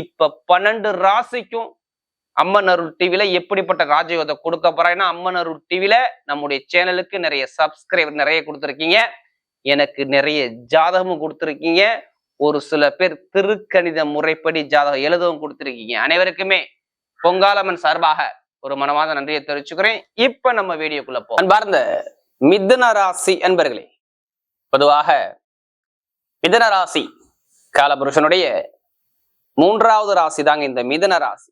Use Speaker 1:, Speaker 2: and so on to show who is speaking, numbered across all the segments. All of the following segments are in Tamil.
Speaker 1: இப்ப பன்னெண்டு ராசிக்கும் அம்மன் அருள் டிவில எப்படிப்பட்ட ராஜயோகத்தை கொடுக்க போறாங்கன்னா அம்மன் அருள் டிவில நம்முடைய சேனலுக்கு நிறைய சப்ஸ்கிரைபர் நிறைய கொடுத்துருக்கீங்க. எனக்கு நிறைய ஜாதகமும் கொடுத்துருக்கீங்க. ஒரு சில பேர் திருக்கணித முறைப்படி ஜாதகம் எழுதவும் கொடுத்துருக்கீங்க. அனைவருக்குமே பொங்காலம்மன் சார்பாக ஒரு மனமாத நன்றியை தெரிவிச்சுக்கிறேன். இப்ப நம்ம வீடியோக்குள்ள போ. அன்பார்ந்த மிதுன ராசி என்பர்களே பொதுவாக மிதுன ராசி காலபுருஷனுடைய மூன்றாவது ராசி தாங்க இந்த மிதன ராசி.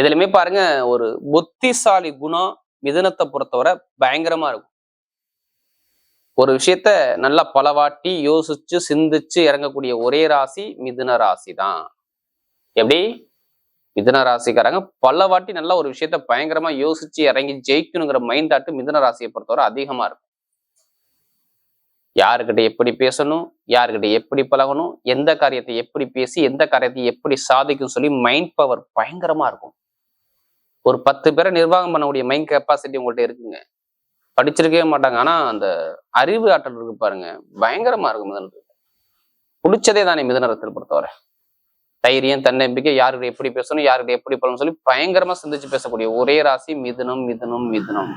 Speaker 1: இதுலயுமே பாருங்க ஒரு புத்திசாலி குணம் மிதனத்தை பொறுத்தவரை பயங்கரமா இருக்கும். ஒரு விஷயத்த நல்லா பலவாட்டி யோசிச்சு சிந்திச்சு இறங்கக்கூடிய ஒரே ராசி மிதுன ராசி தான். எப்படி? மிதுன ராசிக்காரங்க பலவாட்டி நல்லா ஒரு விஷயத்த பயங்கரமா யோசிச்சு இறங்கி ஜெயிக்கணுங்கிற மைண்ட் தாட்டு மிதுன ராசியை பொறுத்தவரை அதிகமா இருக்கும். யாருக்கிட்ட எப்படி பேசணும் யாருக்கிட்ட எப்படி பழகணும் எந்த காரியத்தை எப்படி பேசி எந்த காரியத்தை எப்படி சாதிக்கும் சொல்லி மைண்ட் பவர் பயங்கரமா இருக்கும். ஒரு பத்து பேரை நிர்வாகம் பண்ணக்கூடிய மைண்ட் கெப்பாசிட்டி உங்கள்கிட்ட இருக்குங்க. படிச்சிருக்கவே மாட்டாங்க. ஆனா அந்த அறிவு ஆற்றல் இருக்கு பாருங்க. பயங்கரமா இருக்கும் மிதனத்துக்கு. பிடிச்சதே தானே மிதனரத்தில் பொறுத்தவரை. தைரியம் தன்னம்பிக்கை யாருக்கிட்ட எப்படி பேசணும் யாருக்கிட்ட எப்படி பழகணும் சொல்லி பயங்கரமா சிந்திச்சு பேசக்கூடிய ஒரே ராசி மிதுனம் மிதுனம் மிதுனம்.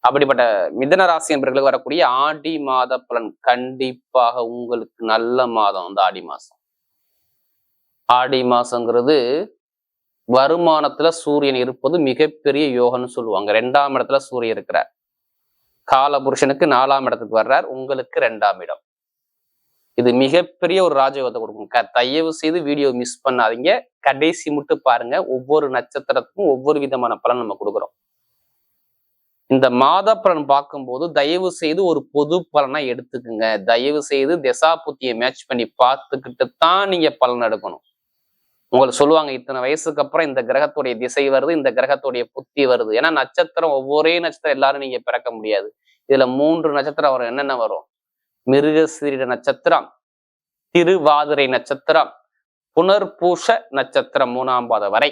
Speaker 1: அப்படிப்பட்ட மிதன ராசி என்பவர்களுக்கு வரக்கூடிய ஆடி மாத பலன் கண்டிப்பாக உங்களுக்கு நல்ல மாதம் அந்த ஆடி மாசம். ஆடி மாசங்கிறது வருமானத்துல சூரியன் இருப்பது மிகப்பெரிய யோகம்னு சொல்லுவாங்க. ரெண்டாம் இடத்துல சூரியன் இருக்கிறார். காலபுருஷனுக்கு நாலாம் இடத்துக்கு வர்றார். உங்களுக்கு ரெண்டாம் இடம். இது மிகப்பெரிய ஒரு ராஜயோகத்தை கொடுக்கும். க- தயவு செய்து வீடியோ மிஸ் பண்ணாதீங்க. கடைசி மட்டும் பாருங்க. ஒவ்வொரு நட்சத்திரத்துக்கும் ஒவ்வொரு விதமான பலன் நம்ம கொடுக்குறோம். இந்த மாத பலன் பார்க்கும்போது தயவு செய்து ஒரு பொது பலனை எடுத்துக்குங்க. தயவு செய்து திசா புத்தியை மேட்ச் பண்ணி பார்த்துக்கிட்டு தான் நீங்க பலன் எடுக்கணும். உங்களுக்கு சொல்லுவாங்க இத்தனை வயசுக்கு அப்புறம் இந்த கிரகத்துடைய திசை வருது இந்த கிரகத்துடைய புத்தி வருது. ஏன்னா நட்சத்திரம் ஒவ்வொரே நட்சத்திரம் எல்லாரும் நீங்க பிறக்க முடியாது. இதுல மூன்று நட்சத்திரம் வரும். என்னென்ன வரும்? மிருகசீரிட நட்சத்திரம் திருவாதிரை நட்சத்திரம் புனர்பூஷ நட்சத்திரம் மூணாம் பாதம் வரை.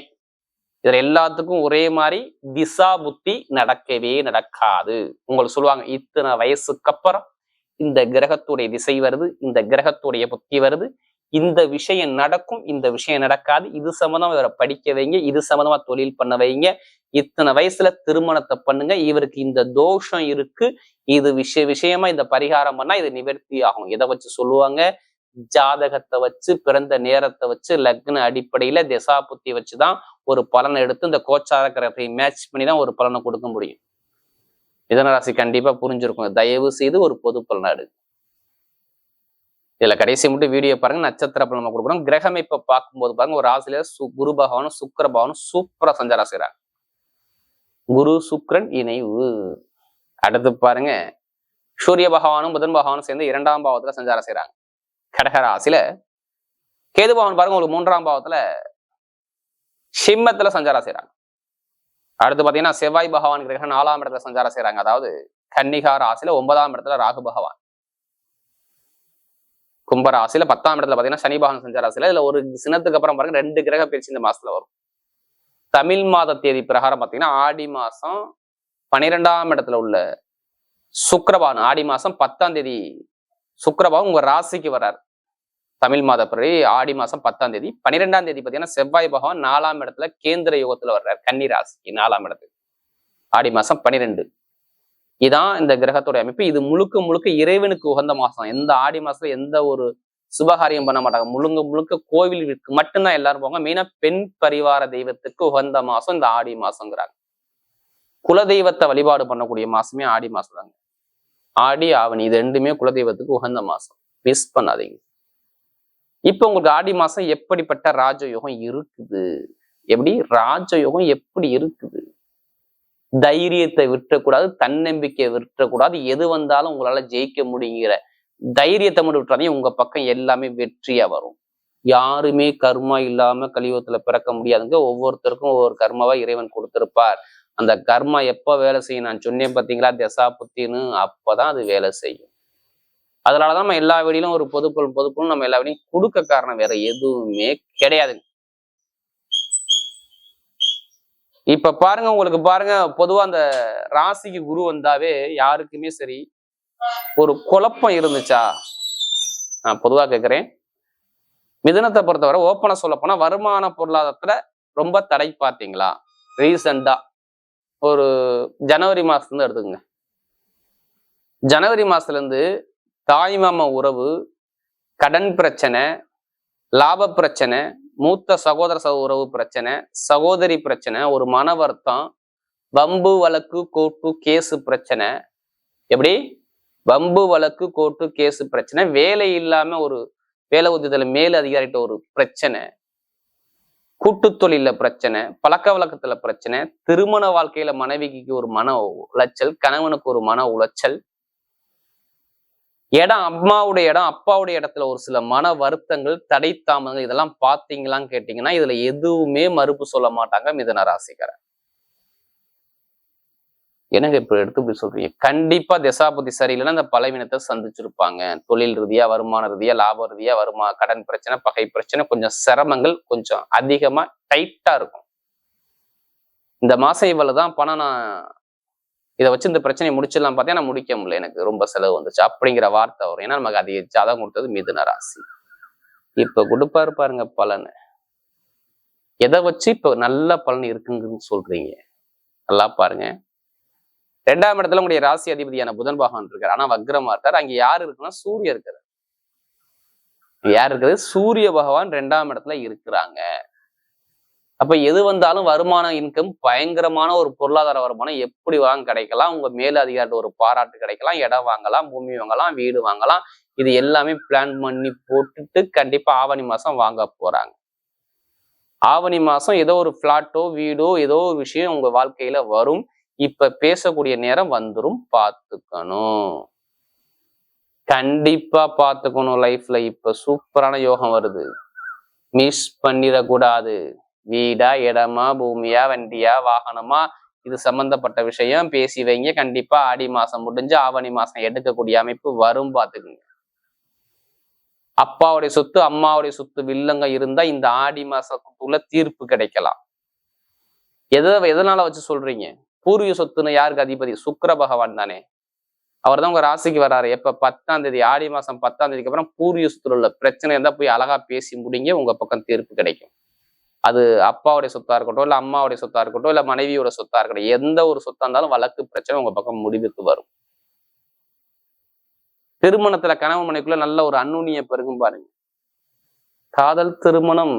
Speaker 1: இதுல எல்லாத்துக்கும் ஒரே மாதிரி திசா புத்தி நடக்கவே நடக்காது. உங்களுக்கு சொல்லுவாங்க இத்தனை வயசுக்கு அப்புறம் இந்த கிரகத்துடைய திசை வருது இந்த கிரகத்துடைய புத்தி வருது இந்த விஷயம் நடக்கும் இந்த விஷயம் நடக்காது இது சம்மந்தமா இவரை படிக்க வைங்க இது சம்மந்தமா தொழில் பண்ண வைங்க இத்தனை வயசுல திருமணத்தை பண்ணுங்க இவருக்கு இந்த தோஷம் இருக்கு இது விஷய விஷயமா இந்த பரிகாரம் பண்ணா இது நிவர்த்தி ஆகும். எதை வச்சு சொல்லுவாங்க? ஜாதகத்தை வச்சு பிறந்த நேரத்தை வச்சு லக்ன அடிப்படையில திசா புத்தி வச்சுதான் ஒரு பலனை எடுத்து இந்த கோச்சார கிரகத்தை மேட்ச் பண்ணி தான் ஒரு பலனை கொடுக்க முடியும். மிதனராசி கண்டிப்பா புரிஞ்சிருக்கும். தயவு செய்து ஒரு பொது பலனாடு இதுல கடைசி மட்டும் வீடியோ பாருங்க நட்சத்திர பலனை கொடுக்குறோம் கிரகமைப்பை பார்க்கும்போது பாருங்க ஒரு ஆசிரியர் சு குரு பகவானும் சுக்கர பகவானும் சூப்பரா சஞ்சாரம் செய்யறாங்க குரு சுக்ரன் இணைவு. அடுத்து பாருங்க சூரிய பகவானும் புதன் பகவானும் சேர்ந்து இரண்டாம் பாவத்துல சஞ்சாரம் செய்யறாங்க கடகராசில கேதுபவன் பாருங்க ஒரு மூன்றாம் பாவத்துல சிம்மத்துல சஞ்சாரம் செய்யறாங்க அடுத்து பாத்தீங்கன்னா செவ்வாய் பகவான் கிரகம் நாலாம் இடத்துல சஞ்சாரம் செய்றாங்க. அதாவது கன்னிகா ராசியில ஒன்பதாம் இடத்துல ராகு பகவான். கும்பராசியில பத்தாம் இடத்துல பாத்தீங்கன்னா சனி பகவான் சஞ்சார இதுல ஒரு சினத்துக்கு அப்புறம் பாருங்க ரெண்டு கிரக பயிற்சி இந்த மாசத்துல வரும். தமிழ் மாத தேதி பிரகாரம் பாத்தீங்கன்னா ஆடி மாசம் பனிரெண்டாம் இடத்துல உள்ள சுக்கரபான் ஆடி மாசம் பத்தாம் தேதி சுக்கரபாவம் உங்க ராசிக்கு வர்றார். தமிழ் மாதப்படி ஆடி மாசம் பத்தாம் தேதி. பன்னிரெண்டாம் தேதி பாத்தீங்கன்னா செவ்வாய் பகவான் நாலாம் இடத்துல கேந்திர யுகத்துல வர்றார். கன்னி ராசிக்கு நாலாம் இடத்துக்கு ஆடி மாசம் பன்னிரெண்டு இதான் இந்த கிரகத்துடைய அமைப்பு. இது முழுக்க முழுக்க இறைவனுக்கு உகந்த மாசம். எந்த ஆடி மாசத்துல எந்த ஒரு சுபகாரியம் பண்ண மாட்டாங்க. முழுங்க முழுக்க கோவிலுக்கு மட்டும்தான் எல்லாரும் போவாங்க மெயினா பெண் பரிவார தெய்வத்துக்கு உகந்த மாசம் இந்த ஆடி மாசங்கிறாங்க. குலதெய்வத்தை வழிபாடு பண்ணக்கூடிய மாசமே ஆடி மாசம் தாங்க ஆடி ஆவணி இது ரெண்டுமே குலதெய்வத்துக்கு உகந்த மாசம். மிஸ் பண்ணாதீங்க. இப்ப உங்களுக்கு ஆடி மாசம் எப்படிப்பட்ட ராஜயோகம் இருக்குது? எப்படி? ராஜயோகம் எப்படி இருக்குது? தைரியத்தை விட்டுறக்கூடாது தன்னம்பிக்கையை விட்டுறக்கூடாது எது வந்தாலும் உங்களால ஜெயிக்க முடியுங்கிற தைரியத்தை மட்டும் விட்டுறாதீங்க. உங்க பக்கம் எல்லாமே வெற்றியா வரும். யாருமே கர்மா இல்லாம கலியுகத்துல பிறக்க முடியாதுங்க. ஒவ்வொருத்தருக்கும் ஒவ்வொரு கர்மாவா இறைவன் கொடுத்திருப்பார். அந்த கர்மா எப்போ வேலை செய்யும்? நான் சொன்னேன் பாத்தீங்களா? தசா புத்தின்னு அப்பதான் அது வேலை செய்யும். அதனாலதான் நம்ம எல்லா வெளியிலும் ஒரு பொதுப்பொருள் பொதுப்பொருள் நம்ம எல்லா வெளியும் கொடுக்க காரணம் வேற எதுவுமே கிடையாதுங்க இப்ப பாருங்க உங்களுக்கு பாருங்க பொதுவா அந்த ராசிக்கு குரு வந்தாவே யாருக்குமே சரி ஒரு குழப்பம் இருந்துச்சா? நான் பொதுவா கேட்கிறேன் மிதனத்தை பொறுத்தவரை ஓப்பனா சொல்ல போனா வருமான பொருளாதாரத்துல ரொம்ப தடை பார்த்தீங்களா? ரீசெண்டா ஒரு ஜனவரி மாதத்துலேருந்து எடுத்துக்கோங்க. ஜனவரி மாசத்துல இருந்து தாய் மாமா உறவு கடன் பிரச்சனை லாப பிரச்சனை மூத்த சகோதர சகோ உறவு பிரச்சனை சகோதரி பிரச்சனை ஒரு மன வருத்தம் வம்பு வழக்கு கோட்டு கேஸு பிரச்சனை. எப்படி? வம்பு வழக்கு கோட்டு கேஸு பிரச்சனை. வேலை இல்லாம ஒரு வேலை உத்தியத்துல மேல் அதிகாரிட்ட ஒரு பிரச்சனை. கூட்டு தொழில பிரச்சனை பழக்க வழக்கத்துல பிரச்சனை திருமண வாழ்க்கையில மனைவிக்கு ஒரு மன உளைச்சல் கணவனுக்கு ஒரு மன உளைச்சல். இடம் அம்மாவுடைய இடம் அப்பாவுடைய இடத்துல ஒரு சில மன வருத்தங்கள் தடை தாமதங்கள் இதெல்லாம் பார்த்தீங்களான்னு கேட்டீங்கன்னா இதுல எதுவுமே மறுப்பு சொல்ல மாட்டாங்க மிதன ராசிக்காரன் என்னங்க இப்ப எடுத்து இப்படி சொல்றீங்க? கண்டிப்பா திசாபதி சரியில்லைன்னா அந்த பலவீனத்தை சந்திச்சிருப்பாங்க. தொழில் ரீதியா வருமான ரீதியா லாப ரீதியா வருமா கடன் பிரச்சனை பகை பிரச்சனை கொஞ்சம் சிரமங்கள் கொஞ்சம் அதிகமா டைட்டா இருக்கும். இந்த மாசம் இவ்வளவுதான் பணம் நான் இதை வச்சு இந்த பிரச்சனையை முடிச்சிடலாம் பார்த்தேன் நான் முடிக்க முடியல. எனக்கு ரொம்ப செலவு வந்துச்சு. அப்படிங்கிற வார்த்தை வரும். ஏன்னா நமக்கு அதிக ஜாதகம் கொடுத்தது மிதுன ராசி. இப்ப கொடுப்பாரு பாருங்க பலன். எதை வச்சு இப்ப நல்ல பலன் இருக்குங்கன்னு சொல்றீங்க? நல்லா பாருங்க. ரெண்டாம் இடத்துல உங்களுடைய ராசி அதிபதியான புதன் பகவான் இருக்கார். ஆனா வக்ரமா இருக்கார். அங்க யாரு இருக்குன்னா சூரியன் இருக்கிறார் யார் இருக்கிறது சூரிய பகவான் ரெண்டாம் இடத்துல இருக்கிறாங்க. அப்ப எது வந்தாலும் வருமான இன்கம் பயங்கரமான ஒரு பொருளாதார வருமானம் எப்படி வாங்க கிடைக்கலாம். உங்க மேல அதிகாரிட்ட ஒரு பாராட்டு கிடைக்கலாம். இடம் வாங்கலாம் பூமி வாங்கலாம் வீடு வாங்கலாம். இது எல்லாமே பிளான் பண்ணி போட்டுட்டு கண்டிப்பா ஆவணி மாசம் வாங்க போறாங்க. ஆவணி மாசம் ஏதோ ஒரு பிளாட்டோ வீடோ ஏதோ ஒரு விஷயம் உங்க வாழ்க்கையில வரும். இப்ப பேசக்கூடிய நேரம் வந்துரும். பார்த்துக்கணும். கண்டிப்பா பார்த்துக்கணும் லைஃப்ல இப்ப சூப்பரான யோகம் வருது. மிஸ் பண்ணிடக்கூடாது. வீடா இடமா பூமியா வண்டியா வாகனமா? இது சம்பந்தப்பட்ட விஷயம். பேசி வைங்க. கண்டிப்பா ஆடி மாசம் முடிஞ்சு ஆவணி மாசம் எடுக்கக்கூடிய அமைப்பு வரும் பார்த்துக்குங்க. அப்பாவுடைய சொத்து அம்மாவுடைய சொத்து வில்லங்க இருந்தா இந்த ஆடி மாசத்துக்குள்ள தீர்ப்பு கிடைக்கலாம். எதை எதனால வச்சு சொல்றீங்க? பூர்வீக சொத்துன்னு யாருக்கு அதிபதி? சுக்கர பகவான் தானே. அவர் தான் உங்க ராசிக்கு வர்றாரு எப்ப பத்தாம் தேதி ஆடி மாசம் பத்தாம் தேதிக்கு அப்புறம் பூர்வீக சொத்துல உள்ள பிரச்சனை இருந்தா போய் அழகா பேசி முடிங்க உங்க பக்கம் தீர்ப்பு கிடைக்கும். அது அப்பாவுடைய சொத்தா இருக்கட்டும் இல்ல அம்மாவுடைய சொத்தா இருக்கட்டும் இல்ல மனைவியோட சொத்தா இருக்கட்டும் எந்த ஒரு சொத்தா இருந்தாலும் வழக்கு பிரச்சனை உங்க பக்கம் முடிவுக்கு வரும். திருமணத்துல கணவன் மனைக்குள்ள நல்ல ஒரு அந்நுண்ணிய பெருகும் பாருங்க. காதல் திருமணம்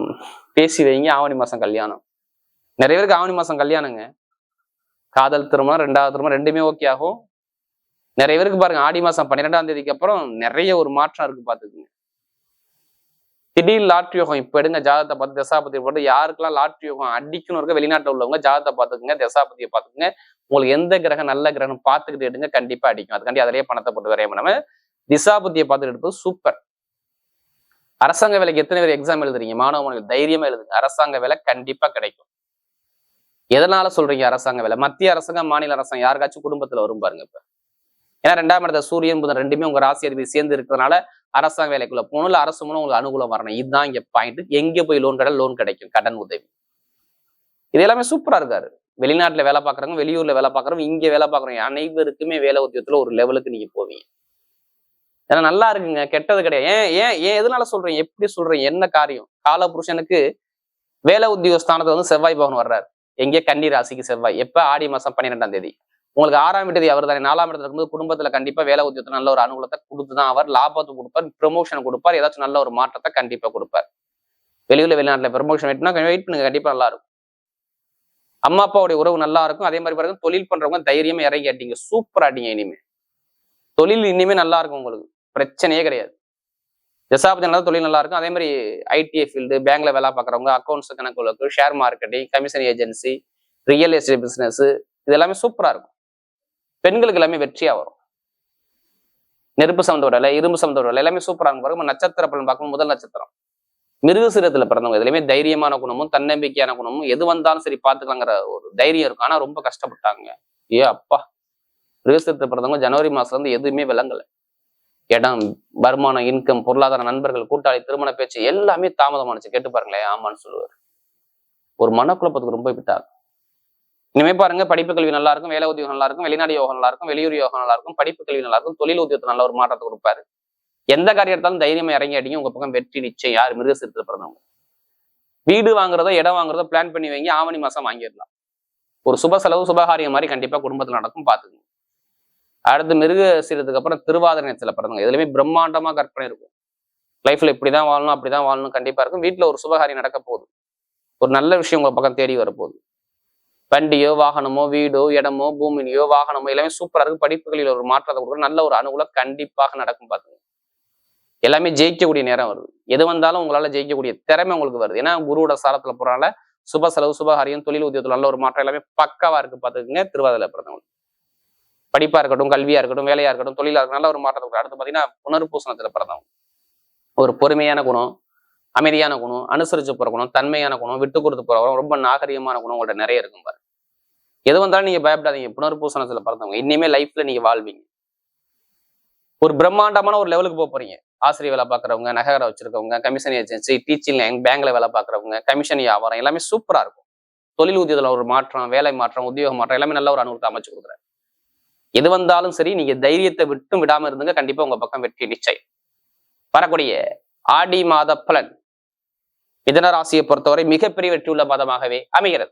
Speaker 1: பேசி வைங்க ஆவணி மாசம் கல்யாணம். நிறைய பேருக்கு ஆவணி மாசம் கல்யாணங்க. காதல் திருமணம் ரெண்டாவது திருமணம் ரெண்டுமே ஓகே ஆகும். நிறைய பேருக்கு பாருங்க ஆடி மாசம் பன்னிரெண்டாம் தேதிக்கு அப்புறம் நிறைய ஒரு மாற்றம் இருக்கு பாத்துக்குங்க திடீர் லாட்ரி யோகம் இப்ப எடுங்க ஜாதகத்தை பார்த்து தசாபதியை போட்டு யாருக்கெல்லாம் லாட்ரி யோகம் அடிக்கணும் இருக்க வெளிநாட்டுல உள்ளவங்க ஜாதகத்தை பார்த்துக்குங்க தசாபதியை பார்த்துக்குங்க. உங்களுக்கு எந்த கிரகம் நல்ல கிரகம் பார்த்துக்கிட்டு எடுங்க கண்டிப்பா அடிக்கும். அதுக்காண்டி அதிலேயே பணத்தை போட்டு வரைய நம்ம. திசாபதியை பார்த்துட்டு எடுப்பது சூப்பர் அரசாங்க வேலைக்கு எத்தனை பேர் எக்ஸாம் எழுதுறீங்க? மாணவ மாணவர்கள் தைரியமா எழுதுங்க. அரசாங்க வேலை கண்டிப்பா கிடைக்கும். எதனால சொல்றீங்க அரசாங்க வேலை? மத்திய அரசாங்கம் மாநில அரசாங்கம் யாருக்காச்சும் குடும்பத்துல வரும் பாருங்க இப்ப. ஏன்னா ரெண்டாம் இடத்த சூரியன் புதன் ரெண்டுமே உங்க ராசி அதிபதி சேர்ந்து இருக்கிறதுனால அரசாங்க வேலைக்குள்ள போகணும். இல்லை அரசு மூலம் உங்களுக்கு அனுகூலம் வரணும். இதுதான் இங்க பாயிண்ட் எங்க போய் லோன் கடை லோன் கிடைக்கும். கடன் உதவி. இது எல்லாமே சூப்பரா இருக்காரு. வெளிநாட்டுல வேலை பார்க்குறவங்க வெளியூர்ல வேலை பார்க்குறவங்க இங்க வேலை பார்க்குறவங்க அனைவருக்குமே வேலை உத்தியத்துல ஒரு லெவலுக்கு நீங்க போவீங்க. ஏன்னா நல்லா இருக்குங்க. கெட்டது கிடையாது. ஏன் ஏன் ஏன் எதனால சொல்றீங்க? எப்படி சொல்றீங்க? என்ன காரியம்? கால புருஷனுக்கு வேலை உத்தியோக ஸ்தானத்துல வந்து செவ்வாய் பவன் வர்றாரு. எங்கே கன்னி ராசிக்கு செவ்வாய்? எப்ப ஆடி மாதம் பன்னிரெண்டாம் தேதி? உங்களுக்கு ஆறாம் தேதி அவர் தானே நாலாம் இடத்துல இருக்கும்போது குடும்பத்துல கண்டிப்பா வேலை உத்தியத்தை நல்ல ஒரு அனுகூலத்தை கொடுத்துதான் அவர். லாபத்தை கொடுப்பார் ப்ரொமோஷன் கொடுப்பார் ஏதாச்சும் நல்ல ஒரு மாற்றத்தை கண்டிப்பா கொடுப்பார். வெளியூர்ல வெளிநாட்டில் ப்ரொமோஷன் வெயிட்னா வெயிட் பண்ணுங்க. கண்டிப்பா நல்லா இருக்கும். அம்மா அப்பாவுடைய உறவு நல்லா இருக்கும். அதே மாதிரி பாருங்க தொழில் பண்றவங்க தைரியமா இறங்கி ஆட்டிங்க சூப்பர் ஆட்டிங்க இனிமே. தொழில் இனிமே நல்லா இருக்கும் உங்களுக்கு. பிரச்சனையே கிடையாது. தசாபதி நல்லா தொழில் நல்லா இருக்கும். அதே மாதிரி ஐடிஐ ஃபீல்டு பேங்க்ல வேலை பார்க்குறவங்க அக்கௌண்ட்ஸ் கணக்கு share marketing commission agency real estate business இது எல்லாமே சூப்பரா இருக்கும். பெண்களுக்கு எல்லாமே வெற்றியா வரும். நெருப்பு சம்மந்த வேலை இரும்பு சம்மந்த வேலை எல்லாமே சூப்பரா இருக்கும். பாருங்க நட்சத்திர பலன் பார்க்கும் முதல் நட்சத்திரம். மிருகசீரத்தில் பிறந்தவங்க இதுலையுமே தைரியமான குணமும் தன்னம்பிக்கையான குணமும் எது வந்தாலும் சரி பார்த்துக்கலாங்கிற ஒரு தைரியம் இருக்கும். ஆனா ரொம்ப கஷ்டப்பட்டாங்க. ஏ அப்பா. மிருகசீரத்தில் பிறந்தவங்க ஜனவரி மாசத்துல இருந்து எதுவுமே விளங்கலை. இடம் வருமானம் இன்கம் பொருளாதார நண்பர்கள் கூட்டாளி திருமண பேச்சு எல்லாமே தாமதமானுச்சு. கேட்டு பாருங்களேன் ஆமான்னு சொல்லுவார். ஒரு மனக்குழப்பத்துக்கு ரொம்ப விட்டார். இனிமே பாருங்க படிப்பு கல்வி நல்லா இருக்கும் வேலை உத்தியோகம் நல்லா இருக்கும் வெளிநாடு யோகம் நல்லா இருக்கும் வெளியூர் யோகம் நல்லா இருக்கும் படிப்பு கல்வி நல்லா இருக்கும் தொழில் உத்தியோகத்தை நல்ல ஒரு மாற்றத்தை கொடுப்பாரு. எந்த காரியம் எடுத்தாலும் தைரியமா இறங்கி அடிங்க உங்க பக்கம் வெற்றி நிச்சயம். யார் மிருகசீரத்தில் பிறந்தவங்க வீடு வாங்குறதோ இடம் வாங்குறதோ பிளான் பண்ணி வைங்க ஆவணி மாசம் வாங்கிடலாம். ஒரு சுப செலவு சுபகாரியம் மாதிரி கண்டிப்பா குடும்பத்துல நடக்கும் பாத்துக்கோங்க. அடுத்து மிருக சீரத்துக்கு அப்புறம் திருவாதிரை நேரத்தில் பிறந்தவங்க இதுலயுமே பிரம்மாண்டமா கற்பனை இருக்கும். லைஃப்ல இப்படிதான் வாழணும் அப்படிதான் வாழணும் கண்டிப்பா இருக்கும். வீட்டுல ஒரு சுபகாரியம் நடக்க போகுது. ஒரு நல்ல விஷயம் உங்க பக்கம் தேடி வரப்போகுது. வண்டியோ வாகனமோ வீடோ இடமோ பூமினியோ வாகனமோ எல்லாமே சூப்பரா இருக்கு. படிப்புகளில் ஒரு மாற்றத்தை கொடுக்குற நல்ல ஒரு அனுகூலம் கண்டிப்பாக நடக்கும் பார்த்துங்க எல்லாமே ஜெயிக்கக்கூடிய நேரம் வருது. எது வந்தாலும் உங்களால ஜெயிக்கக்கூடிய திறமை உங்களுக்கு வருது. ஏன்னா குருவோட சாரத்துல போறனால சுப செலவு சுபகாரியம் தொழில் உத்தியோகத்துல நல்ல ஒரு மாற்றம் எல்லாமே பக்காவா இருக்கு பாத்துக்கோங்க. திருவாதிரை பிறந்தவங்களுக்கு படிப்பா இருக்கட்டும் கல்வியா இருக்கட்டும் வேலையா இருக்கட்டும் தொழிலா இருக்கட்டும் நல்ல ஒரு மாற்றத்தை கொடுக்கும் அடுத்து பாத்தீங்கன்னா புனர்பூசணத்துல பிறந்தவங்க. ஒரு பொறுமையான குணம் அமைதியான குணம் அனுசரிச்சு போற குணம் தன்மையான குணம் விட்டு கொடுத்து போற குணம் ரொம்ப நாகரிகமான குணம் உங்கள்ட்ட நிறைய இருக்கும் பாரு. எது வந்தாலும் நீங்க பயப்படாதீங்க. புனர்பூசணத்துல பிறந்தவங்க. இனிமே லைஃப்ல நீங்க வாழ்வீங்க. ஒரு பிரம்மாண்டமான ஒரு லெவலுக்கு போக போறீங்க. ஆசிரியர் வேலை பார்க்குறவங்க நகர வச்சிருக்கவங்க கமிஷன் ஏஜென்சி டீச்சிங் பேங்க்ல வேலை பார்க்குறவங்க கமிஷன் வியாபாரம் எல்லாமே சூப்பரா இருக்கும். தொழில் ஊதியத்தில் ஒரு மாற்றம் வேலை மாற்றம் உத்தியோக மாற்றம் எல்லாமே நல்ல ஒரு அனுபவத்தை அமைச்சு கொடுக்குறேன் எது வந்தாலும் சரி நீங்க தைரியத்தை விட்டும் விடாம இருந்துங்க. கண்டிப்பா உங்க பக்கம் வெற்றி நிச்சயம். வரக்கூடிய ஆடி மாத பலன் மிதன ராசியை பொறுத்தவரை மிகப்பெரிய வெற்றி உள்ள மாதமாகவே அமைகிறது.